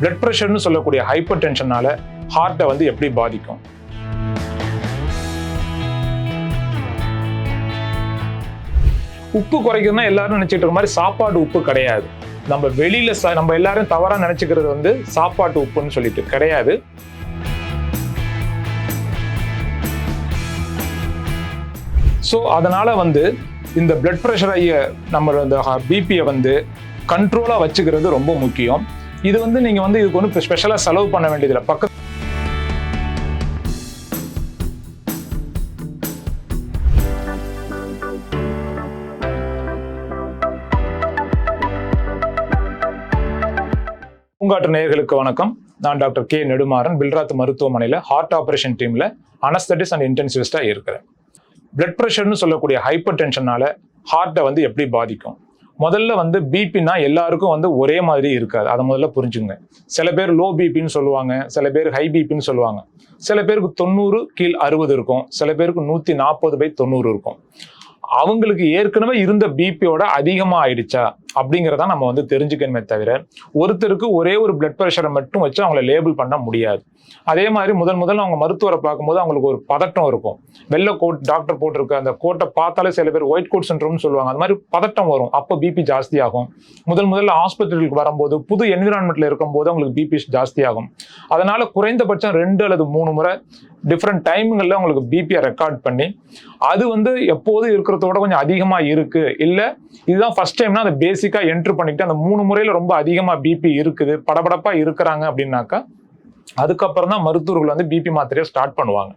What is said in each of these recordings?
Blood ப்ரெஷர்னு சொல்லக்கூடிய hyper டென்ஷனால ஹார்ட்டை வந்து எப்படி பாதிக்கும்? உப்பு குறைக்கிறதுனா எல்லாரும் நினைச்சிட்டு இருக்க மாதிரி சாப்பாடு உப்பு கிடையாது. நம்ம வெளியில ச- நம்ம எல்லாரும் தவறா நினைச்சுக்கிறது வந்து சாப்பாட்டு உப்புன்னு சொல்லிட்டு கிடையாது. ஸோ அதனால வந்து இந்த பிளட் ப்ரெஷரை நம்ம இந்த பிபியை வந்து கண்ட்ரோலாக வச்சுக்கிறது ரொம்ப முக்கியம். இது வந்து நீங்கள் வந்து இதுக்கு வந்து ஸ்பெஷலாக செலவு பண்ண வேண்டியதில்லை. பக்கம் பூங்காற்று நேயர்களுக்கு வணக்கம். நான் டாக்டர் கே. நெடுமாறன் பில்ராத் மருத்துவமனையில் ஹார்ட் ஆபரேஷன் டீமில் அனஸ்தட்டிஸ் அண்ட் இன்டென்சிவிஸ்டாக இருக்கிறேன். பிளட் ப்ரெஷர்னு சொல்லக்கூடிய ஹைப்பர் டென்ஷனால ஹார்ட்டை வந்து எப்படி பாதிக்கும்? முதல்ல வந்து பிபின்னா எல்லாருக்கும் வந்து ஒரே மாதிரி இருக்காது. அதை முதல்ல புரிஞ்சுங்க சில பேர் லோ பிபின்னு சொல்லுவாங்க. சில பேர் ஹை பிபின்னு சொல்லுவாங்க. சில பேருக்கு தொண்ணூறு கீழ் அறுபது இருக்கும். சில பேருக்கு நூற்றி நாற்பது பை தொண்ணூறு இருக்கும். அவங்களுக்கு ஏற்கனவே இருந்த பிபியோட அதிகமாக ஆயிடுச்சா? அப்படிங்கிறத நம்ம வந்து தெரிஞ்சுக்கணுமே தவிர ஒருத்தருக்கு ஒரே ஒரு பிளட் ப்ரெஷரை மட்டும் வச்சு அவங்கள லேபிள் பண்ண முடியாது. அதே மாதிரி முதல் முதல்ல அவங்க மருத்துவரை பார்க்கும்போது அவங்களுக்கு ஒரு பதட்டம் இருக்கும். வெள்ளை கோட் டாக்டர் போட்டிருக்க அந்த கோட்டை பார்த்தாலே சில பேர் ஒயிட் கோட் சின்ட்ரோம்னு சொல்லுவாங்க. அந்த மாதிரி பதட்டம் வரும். அப்போ பிபி ஜாஸ்தி ஆகும் முதல் முதல்ல ஆஸ்பத்திரிகளுக்கு வரும்போது புது என்விரான்மெண்ட்ல இருக்கும்போது அவங்களுக்கு பிபி ஜாஸ்தி ஆகும் அதனால குறைந்தபட்சம் ரெண்டு அல்லது மூணு முறை டிஃப்ரெண்ட் டைமுங்களில் அவங்களுக்கு பிபியை ரெக்கார்ட் பண்ணி அது வந்து எப்போதும் இருக்கிறதோட கொஞ்சம் அதிகமாக இருக்குது இல்லை இதுதான் ஃபர்ஸ்ட் டைம்னா பேசிக் பேசிக்காக என்ட்ரு பண்ணிக்கிட்டு அந்த மூணு முறையில் ரொம்ப அதிகமாக பிபி இருக்குது. படபடப்பாக இருக்கிறாங்க அப்படின்னாக்கா அதுக்கப்புறம் தான் மருத்துவர்கள் வந்து பிபி மாத்திரையை ஸ்டார்ட் பண்ணுவாங்க.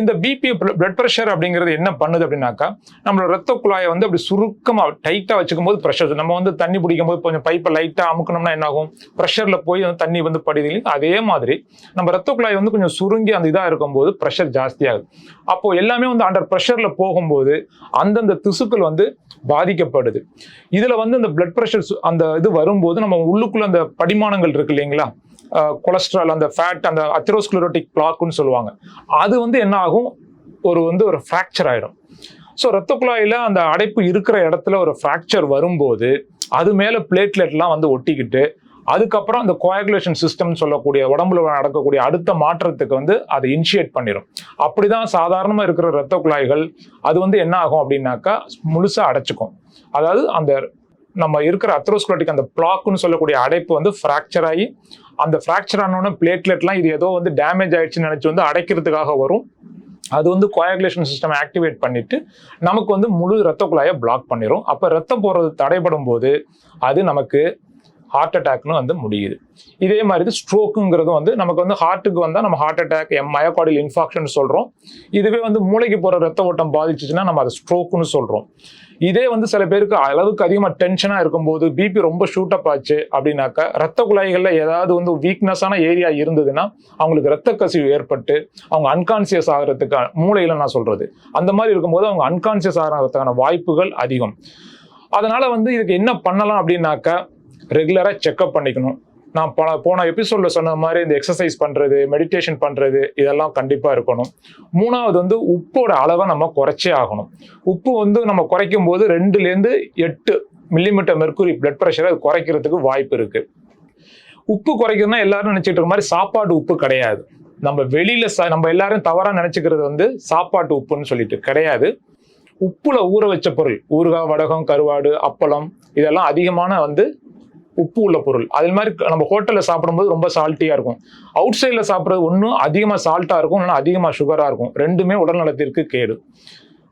இந்த பிபி பிளட் ப்ரெஷர் அப்படிங்கிறது என்ன பண்ணுது அப்படின்னாக்கா நம்மளோட ரத்த குழாயை வந்து அப்படி சுருக்கமாக டைட்டாக வச்சுக்கும் போது ப்ரெஷர் நம்ம வந்து தண்ணி பிடிக்கும் போது கொஞ்சம் பைப்பை லைட்டாக அமுக்கணும்னா என்னாகும்? ப்ரெஷரில் போய் வந்து தண்ணி வந்து படிது அதே மாதிரி நம்ம ரத்த குழாய் வந்து கொஞ்சம் சுருங்கி அந்த இதாக இருக்கும்போது ப்ரெஷர் ஜாஸ்தியாகுது அப்போது எல்லாமே வந்து அண்டர் ப்ரெஷரில் போகும்போது அந்தந்த திசுக்கள் வந்து பாதிக்கப்படுது. இதில் வந்து இந்த பிளட் ப்ரெஷர் அந்த இது வரும்போது நம்ம உள்ளுக்குள்ள அந்த படிமானங்கள் இருக்கு இல்லைங்களா? கொலஸ்ட்ரால் அந்த ஃபேட் அந்த அத்திரோஸ்க்ளரோட்டிக் பிளாக்குன்னு சொல்லுவாங்க. அது வந்து என்ன ஆகும்? ஒரு வந்து ஒரு ஃப்ராக்சர் ஆயிடும். ஸோ ரத்த குழாயில் அந்த அடைப்பு இருக்கிற இடத்துல ஒரு ஃப்ராக்சர் வரும்போது அது மேலே பிளேட்லெட்லாம் வந்து ஒட்டிக்கிட்டு அதுக்கப்புறம் அந்த கோயகுலேஷன் சிஸ்டம்னு சொல்லக்கூடிய உடம்புல நடக்கக்கூடிய அடுத்த மாற்றத்துக்கு வந்து அதை இனிஷியேட் பண்ணிடும் அப்படிதான் சாதாரணமாக இருக்கிற ரத்த குழாய்கள் அது வந்து என்ன ஆகும் அப்படின்னாக்கா முழுசாக அடைச்சிக்கும். அதாவது அந்த நம்ம இருக்கிற அத்ரோஸ்குலோட்டிக் அந்த பிளாக்குன்னு சொல்லக்கூடிய அடைப்பு வந்து ஃப்ராக்சர் ஆகி அந்த ஃப்ராக்சர் ஆனோடனே பிளேட்லெட்லாம் இது ஏதோ வந்து டேமேஜ் ஆயிடுச்சுன்னு நினச்சி வந்து அடைக்கிறதுக்காக வரும். அது வந்து கோயாகுலேஷன் சிஸ்டம் ஆக்டிவேட் பண்ணிட்டு நமக்கு வந்து முழு ரத்த குழாயை பிளாக் பண்ணிடும் அப்போ ரத்தம் போகிறது தடைப்படும் போது அது நமக்கு ஹார்ட் அட்டாக்னு வந்து முடியுது. இதே மாதிரி ஸ்ட்ரோக்குங்கிறது வந்து நமக்கு வந்து ஹார்ட்டுக்கு வந்தால் நம்ம ஹார்ட் அட்டாக் எம் மயோகார்டியல் இன்ஃபாக்ஷன் சொல்கிறோம் இதுவே வந்து மூளைக்கு போகிற ரத்த ஓட்டம் பாதிச்சுச்சுன்னா நம்ம அதை ஸ்ட்ரோக்குன்னு சொல்கிறோம் இதே வந்து சில பேருக்கு அளவுக்கு அதிகமாக டென்ஷனாக இருக்கும்போது பிபி ரொம்ப ஷூட் அப் ஆச்சு அப்படின்னாக்கா ரத்த குழாய்களில் ஏதாவது வந்து வீக்னஸான ஏரியா இருந்ததுன்னா அவங்களுக்கு ரத்த கசிவு ஏற்பட்டு அவங்க அன்கான்சியஸ் ஆகிறதுக்கு மூளையில் நான் சொல்கிறது அந்த மாதிரி இருக்கும்போது அவங்க அன்கான்சியஸ் ஆகிறதுக்கான வாய்ப்புகள் அதிகம். அதனால் வந்து இதுக்கு என்ன பண்ணலாம் அப்படின்னாக்கா ரெகுலராக செக்அப் பண்ணிக்கணும். நான் பல போன எபிசோட்ல சொன்ன மாதிரி இந்த எக்ஸசைஸ் பண்றது மெடிடேஷன் பண்றது இதெல்லாம் கண்டிப்பா இருக்கணும். மூணாவது வந்து உப்போட அளவை நம்ம குறைச்சே ஆகணும். உப்பு வந்து நம்ம குறைக்கும் போது ரெண்டுலேருந்து எட்டு மில்லிமீட்டர் மெர்க்குரி பிளட் ப்ரெஷரை அது குறைக்கிறதுக்கு வாய்ப்பு இருக்கு. உப்பு குறைக்கணும்னா எல்லாரும் நினைச்சிட்டு இருக்க மாதிரி சாப்பாடு உப்பு கிடையாது. நம்ம வெளியில ச- நம்ம எல்லாரும் தவறா நினைச்சுக்கிறது வந்து சாப்பாட்டு உப்புன்னு சொல்லிட்டு கிடையாது. உப்புல ஊற வச்ச பொருள் ஊறுகாய் வடகம் கருவாடு அப்பளம் இதெல்லாம் அதிகமான வந்து உப்பு உள்ள பொருள். அது மாதிரி நம்ம ஹோட்டலில் சாப்பிடும்போது ரொம்ப சால்ட்டியாக இருக்கும். அவுட் சைடில் சாப்பிட்றது ஒன்றும் அதிகமாக சால்ட்டாக இருக்கும் இல்லைன்னா அதிகமாக சுகராக இருக்கும். ரெண்டுமே உடல் நலத்திற்கு கேடு.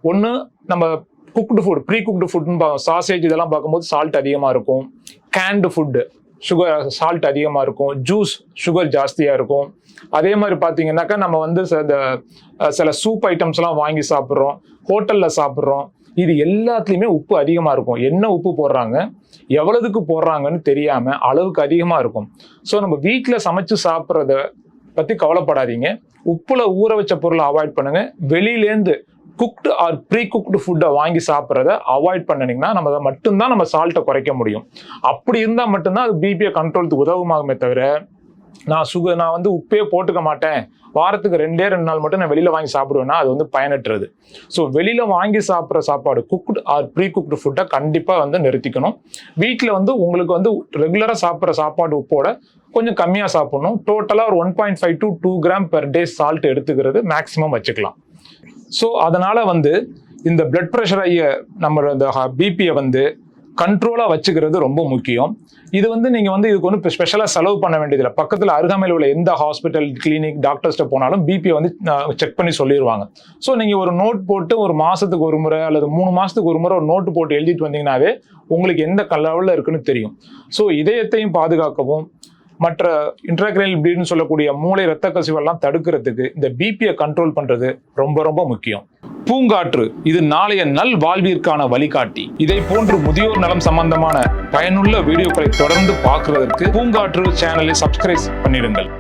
ஒன்று நம்ம குக்டு ஃபுட் ப்ரீ குக்டு ஃபுட்னு சாசேஜ் இதெல்லாம் பார்க்கும்போது சால்ட் அதிகமாக இருக்கும். கேன்டு ஃபுட்டு சுகர் சால்ட் அதிகமாக இருக்கும். ஜூஸ் சுகர் ஜாஸ்தியாக இருக்கும். அதே மாதிரி பார்த்தீங்கன்னாக்கா நம்ம வந்து ச- இந்த சில சூப் ஐட்டம்ஸ்லாம் வாங்கி சாப்பிட்றோம். ஹோட்டலில் சாப்பிட்றோம். இது எல்லாத்துலேயுமே உப்பு அதிகமாக இருக்கும். என்ன உப்பு போடுறாங்க? எவ்வளவுக்கு போடுறாங்கன்னு தெரியாமல் அளவுக்கு அதிகமாக இருக்கும். ஸோ நம்ம வீட்டில் சமைச்சு சாப்பிட்றத பற்றி கவலைப்படாதீங்க. உப்புல ஊற வச்ச பொருளை அவாய்ட் பண்ணுங்க. வெளியிலேருந்து குக்டு ஆர் ப்ரீ குக்டு ஃபுட்டை வாங்கி சாப்பிட்றத அவாய்ட் பண்ணினீங்கன்னா நம்ம அதை மட்டும்தான் நம்ம சால்ட்டை குறைக்க முடியும். அப்படி இருந்தால் மட்டும்தான் அது பிபியை கண்ட்ரோலுக்கு உதவுமாகுமே தவிர நான் சுக நான் வந்து உப்பே போட்டுக்க மாட்டேன். வாரத்துக்கு ரெண்டே ரெண்டு நாள் மட்டும் நான் வெளியில் வாங்கி சாப்பிடுவேன்னா அது வந்து பயனற்றது. ஸோ வெளியில் வாங்கி சாப்பிட்ற சாப்பாடு குக்டு ஆர் ப்ரீ குக்டு ஃபுட்டை கண்டிப்பாக வந்து நிறுத்திக்கணும். வீட்டில் வந்து உங்களுக்கு வந்து ரெகுலராக சாப்பிட்ற சாப்பாடு உப்போட கொஞ்சம் கம்மியாக சாப்பிடணும். டோட்டலாக ஒரு one point five to two gram per day salt எடுத்துக்கிறது மேக்ஸிமம் வச்சுக்கலாம். ஸோ அதனால் வந்து இந்த பிளட் ப்ரெஷரை நம்ம இந்த பிபியை வந்து கண்ட்ரோலாக வச்சுக்கிறது ரொம்ப முக்கியம். இது வந்து நீங்கள் வந்து இதுக்கு ஒன்றும் ஸ்பெஷலாக செலவு பண்ண வேண்டியதில்லை. பக்கத்தில் அருகாமையில் உள்ள எந்த ஹாஸ்பிட்டல் கிளினிக் டாக்டர்ஸ்ட்டை போனாலும் பிபியை வந்து செக் பண்ணி சொல்லிடுவாங்க ஸோ நீங்கள் ஒரு நோட் போட்டு ஒரு மாதத்துக்கு ஒரு முறை அல்லது மூணு மாதத்துக்கு ஒரு முறை ஒரு நோட்டு போட்டு எழுதிட்டு வந்தீங்கன்னாவே உங்களுக்கு எந்த கலவில் இருக்குன்னு தெரியும். ஸோ இதயத்தையும் பாதுகாக்கவும் மற்ற இன்ட்ராக்ரைல் ப்ளீட்னு சொல்லக்கூடிய மூளை ரத்த கசிவெல்லாம் தடுக்கிறதுக்கு இந்த பிபியை கண்ட்ரோல் பண்ணுறது ரொம்ப ரொம்ப முக்கியம். பூங்காற்று இது நாளைய நல் வாழ்விற்கான வழிகாட்டி. இதை போன்று முதியோர் நலம் சம்பந்தமான பயனுள்ள வீடியோக்களை தொடர்ந்து பார்க்கிறதற்கு பூங்காற்று சேனலை சப்ஸ்கிரைப் பண்ணிடுங்கள்.